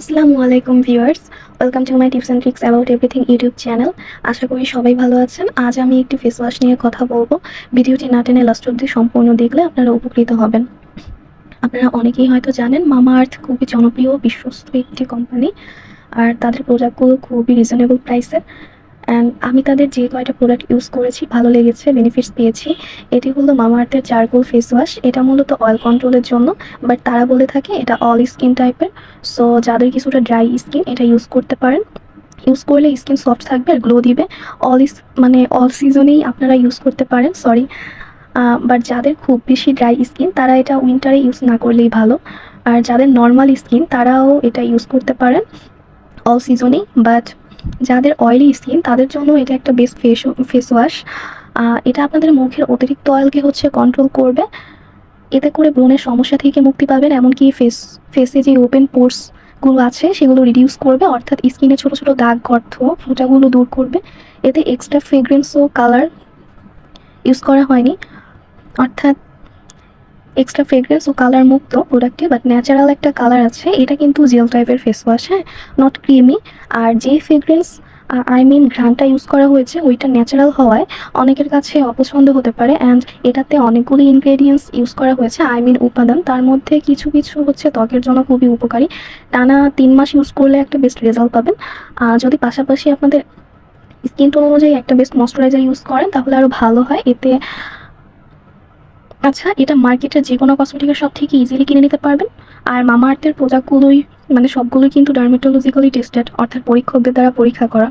আসসালামু আলাইকুম viewers, welcome to my tips and tricks about everything YouTube channel. আশা করি সবাই ভালো আছেন। আজ আমি একটি ফেস ওয়াশ নিয়ে কথা বলব। ভিডিওটি না টেনে লাস্ট অব্দি সম্পূর্ণ দেখলে আপনারা উপকৃত হবেন। আপনারা অনেকেই হয়তো জানেন, মামা আর্থ খুবই জনপ্রিয় বিশ্বস্ত একটি কোম্পানি আর তাদের প্রোডাক্টগুলো খুবই রিজনেবল প্রাইসের অ্যান্ড আমি তাদের যে কয়টা প্রোডাক্ট ইউজ করেছি, ভালো লেগেছে বেনিফিটস পেয়েছি। এটি হলো মামা আর্থের চারকোল ফেস ওয়াশ এটা মূলত অয়েল কন্ট্রোলের জন্য বাট তারা বলে থাকে এটা অল স্কিন টাইপের সো যাদের কিছুটা ড্রাই স্কিন এটা ইউজ করতে পারেন। ইউজ করলে স্কিন সফট থাকবে আর গ্লো দিবে। অল ইস মানে অল সিজনেই আপনারা ইউজ করতে পারেন সরি বাট যাদের খুব বেশি ড্রাই স্কিন তারা এটা উইন্টারে ইউজ না করলেই ভালো। আর যাদের নর্মাল স্কিন তারাও এটা ইউজ করতে পারেন। অল সিজনেই বাট যাদের অয়েলি স্কিন তাদের জন্য এটা একটা বেস্ট ফেস ফেস ওয়াশ এটা আপনাদের মুখের অতিরিক্ত অয়েলকে হচ্ছে কন্ট্রোল করবে। এতে করে ব্রণের সমস্যা থেকে মুক্তি পাবেন, এমনকি ফেস ফেসে যে ওপেন পোর্সগুলো আছে, সেগুলো রিডিউস করবে। অর্থাৎ স্কিনে ছোট ছোট দাগ, গর্ত, ফুটাগুলো দূর করবে। এতে এক্সট্রা ফ্রেগ্রেন্স ও কালার ইউজ করা হয়নি। অর্থাৎ এক্সট্রা ফ্রেগ্রেন্স ও কালার মুক্ত প্রোডাক্টে বাট ন্যাচারাল একটা কালার আছে। এটা কিন্তু জেল টাইপের ফেস ওয়াশ হ্যাঁ? নট ক্রিমি আর যে ফ্রেগ্রেন্স আই মিন ঘ্রানটা ইউজ করা হয়েছে, ওইটা ন্যাচারাল হওয়ায় অনেকের কাছে অপছন্দ হতে পারে। অ্যান্ড এটাতে অনেকগুলি ইনগ্রেডিয়েন্টস ইউজ করা হয়েছে আই মিন উপাদান। তার মধ্যে কিছু কিছু হচ্ছে ত্বকের জন্য খুবই উপকারী। টানা তিন মাস ইউজ করলে একটা বেস্ট রেজাল্ট পাবেন। আর যদি পাশাপাশি আপনাদের স্কিন টোন অনুযায়ী একটা বেস্ট ময়শ্চারাইজার ইউজ করেন, তাহলে আরও ভালো হয়। এতে আচ্ছা এটা মার্কেটের যে কোনো কসমেটিকের সব থেকে ইজিলি কিনে নিতে পারবেন। আর মামা আর্থের প্রোডাক্টগুলোই মানে সবগুলোই কিন্তু ডার্মেটোলজিক্যালি টেস্টেড অর্থাৎ পরীক্ষকদের দ্বারা পরীক্ষা করা।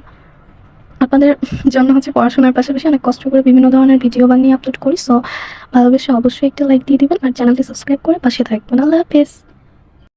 আপনাদের জন্য হচ্ছে পড়াশোনার পাশাপাশি অনেক কষ্ট করে বিভিন্ন ধরনের ভিডিও বানিয়ে আপলোড করি সো ভালোবেসে অবশ্যই একটা লাইক দিয়ে দিবেন, আর চ্যানেলটি সাবস্ক্রাইব করে পাশে থাকবেন। আল্লাহ হাফেজ।